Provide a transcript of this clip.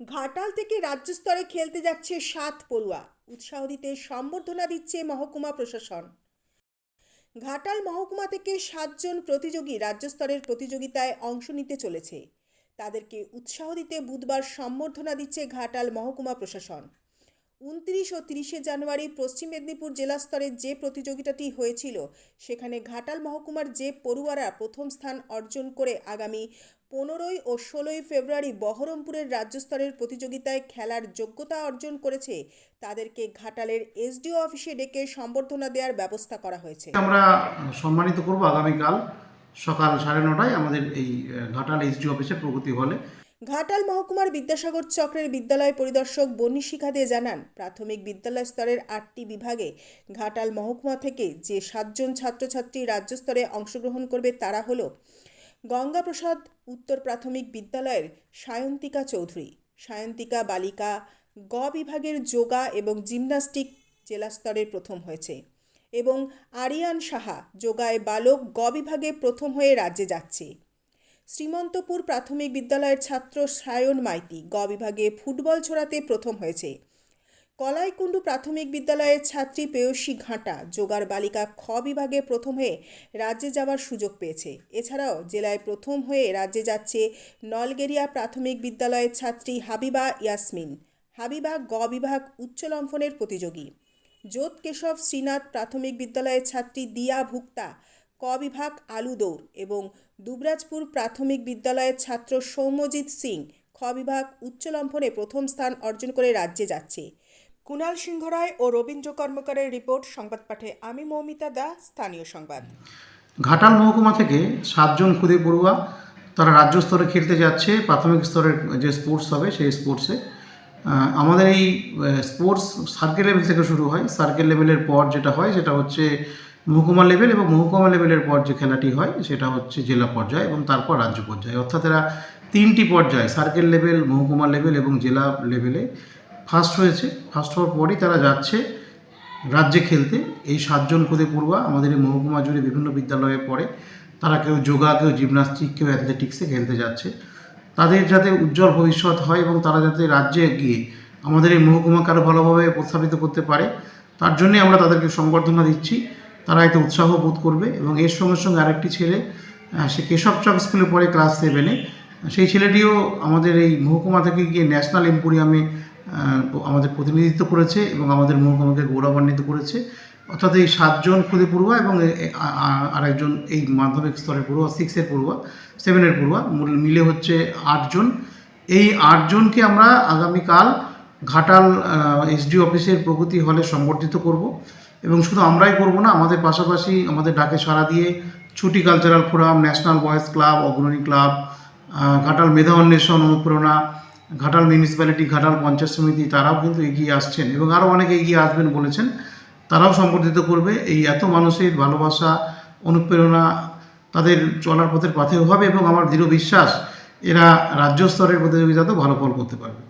ঘাটাল থেকে রাজ্য স্তরে খেলতে যাচ্ছে সাত পড়ুয়া। উৎসাহ দিতে সম্বর্ধনা দিচ্ছে মহকুমা প্রশাসন। ঘাটাল মহকুমা থেকে সাতজন প্রতিযোগী রাজ্য স্তরের প্রতিযোগিতায় অংশ নিতে চলেছে। তাদেরকে উৎসাহ দিতে বুধবার সম্বর্ধনা দিচ্ছে ঘাটাল মহকুমা প্রশাসন। উনত্রিশ ও তিরিশে জানুয়ারি পশ্চিম মেদিনীপুর জেলা স্তরের যে প্রতিযোগিতাটি হয়েছিল, সেখানে ঘাটাল মহকুমার যে পড়ুয়ারা প্রথম স্থান অর্জন করে আগামী পনেরোই ও ষোলোই ফেব্রুয়ারি বহরমপুরের রাজ্য স্তরের প্রতিযোগিতায় খেলার যোগ্যতা অর্জন করেছে, তাদেরকে ঘাটালের এসডিও অফিসে ডেকে সম্বর্ধনা দেওয়ার ব্যবস্থা করা হয়েছে। আমরা সম্মানিত করব আগামীকাল সকাল সাড়ে নটায় আমাদের এই ঘাটাল এইচডি অফিসে প্রগতি হলে। ঘাটাল মহকুমার বিদ্যাসাগর চক্রের বিদ্যালয় পরিদর্শক বন্নি শিখা দে জানান, প্রাথমিক বিদ্যালয় স্তরের আটটি বিভাগে ঘাটাল মহকুমা থেকে যে সাতজন ছাত্রছাত্রী রাজ্য স্তরে অংশগ্রহণ করবে তারা হলো গঙ্গাপ্রসাদ উত্তর প্রাথমিক বিদ্যালয়ের সায়ন্তিকা চৌধুরী, সায়ন্তিকা বালিকা, গ বিভাগের যোগা এবং জিমনাস্টিক জেলা স্তরে প্রথম হয়েছে এবং আরিয়ান সাহা যোগায় বালক গ বিভাগে প্রথম হয়ে রাজ্যে যাচ্ছে। শ্রীমন্তপুর প্রাথমিক বিদ্যালয়ের ছাত্র সায়ন মাইতি গ বিভাগে ফুটবল ছোড়াতে প্রথম হয়েছে। কলাইকুণ্ডু প্রাথমিক বিদ্যালয়ের ছাত্রী পেয়সী ঘাটা যোগার বালিকা খ বিভাগে প্রথম হয়ে রাজ্যে যাওয়ার সুযোগ পেয়েছে। এছাড়াও জেলায় প্রথম হয়ে রাজ্যে যাচ্ছে নলগেরিয়া প্রাথমিক বিদ্যালয়ের ছাত্রী হাবিবা ইয়াসমিন। হাবিবা গ বিভাগ উচ্চ লম্ফনের প্রতিযোগী। যোত কেশব শ্রীনাথ প্রাথমিক বিদ্যালয়ের ছাত্রী দিয়া ভুক্তা ক বিভাগ আলু দৌড় এবং দুবরাজপুর প্রাথমিক বিদ্যালয়ের ছাত্র সৌম্যজিৎ সিং খ বিভাগ উচ্চ লম্ফনে প্রথম স্থান অর্জন করে রাজ্যে যাচ্ছে। কুণাল সিংহ রায় ও রবীন্দ্র কর্মকারের রিপোর্ট, সংবাদ পাঠে আমি মৌমিতা দা, স্থানীয় সংবাদ। ঘাটাল মহকুমা থেকে সাতজন খুদে পড়ুয়া, তারা রাজ্য স্তরে খেলতে যাচ্ছে, প্রাথমিক স্তরের যে স্পোর্টস হবে সেই স্পোর্টসে। আমাদের এই স্পোর্টস সার্কেল লেভেল থেকে শুরু হয়। সার্কেল লেভেলের পর যেটা হয়, সেটা হচ্ছে মহকুমা লেভেল এবং মহকুমা লেভেলের পর যে খেলাটি হয়, সেটা হচ্ছে জেলা পর্যায় এবং তারপর রাজ্য পর্যায়ে। অর্থাৎ এরা তিনটি পর্যায়ে সার্কেল লেভেল মহকুমা লেভেল এবং জেলা লেভেলে ফার্স্ট হয়েছে। ফার্স্ট হওয়ার পরই তারা যাচ্ছে রাজ্যে খেলতে। এই সাতজন খুদে পড়ুয়া আমাদের এই মহকুমা জুড়ে বিভিন্ন বিদ্যালয়ে পড়ে। তারা কেউ যোগা, কেউ জিমনাস্টিক কেউ অ্যাথলেটিক্সে খেলতে যাচ্ছে। তাদের যাতে উজ্জ্বল ভবিষ্যৎ হয় এবং তারা যাতে রাজ্যে গিয়ে আমাদের এই মহকুমাকে আরও ভালোভাবে উপস্থাপিত করতে পারে, তার জন্যে আমরা তাদেরকে সংবর্ধনা দিচ্ছি। তারা এতে উৎসাহ বোধ করবে এবং এর সঙ্গে সঙ্গে আরেকটি ছেলে সে কেশবচক স্কুলে পড়ে ক্লাস সেভেনে সেই ছেলেটিও আমাদের এই মহকুমা থেকে গিয়ে ন্যাশনাল এম্পোরিয়ামে আমাদের প্রতিনিধিত্ব করেছে এবং আমাদের মহকুমাকে গৌরবান্বিত করেছে। অর্থাৎ এই সাতজন খুদে পড়ুয়া এবং আরেকজন এই মাধ্যমিক স্তরের পড়ুয়া সিক্সের পড়ুয়া সেভেনের পড়ুয়া, মূল- মিলে হচ্ছে আটজন। এই আটজনকে আমরা আগামীকাল ঘাটাল এসডি অফিসের প্রগতি হলে সংবর্ধিত করব। এবং শুধু আমরাই করব না, আমাদের পাশাপাশি আমাদের ডাকে সাড়া দিয়ে ছুটি cultural forum national boys club Agrani club Ghatal মেধা অন্বেষণ, অনুপ্রেরণা, ঘাটাল মিউনিসিপ্যালিটি ঘাটাল পঞ্চায়েত সমিতি, তারাও কিন্তু এগিয়ে আসছেন এবং আরও অনেকে এগিয়ে আসবেন বলেছেন, তারাও সম্বর্ধিত করবে। এই এত মানুষের ভালোবাসা, অনুপ্রেরণা তাদের চলার পথের পাথেও হবে এবং আমার দৃঢ় বিশ্বাস, এরা রাজ্য স্তরের প্রতিযোগিতাতেও ভালো ফল করতে পারবে।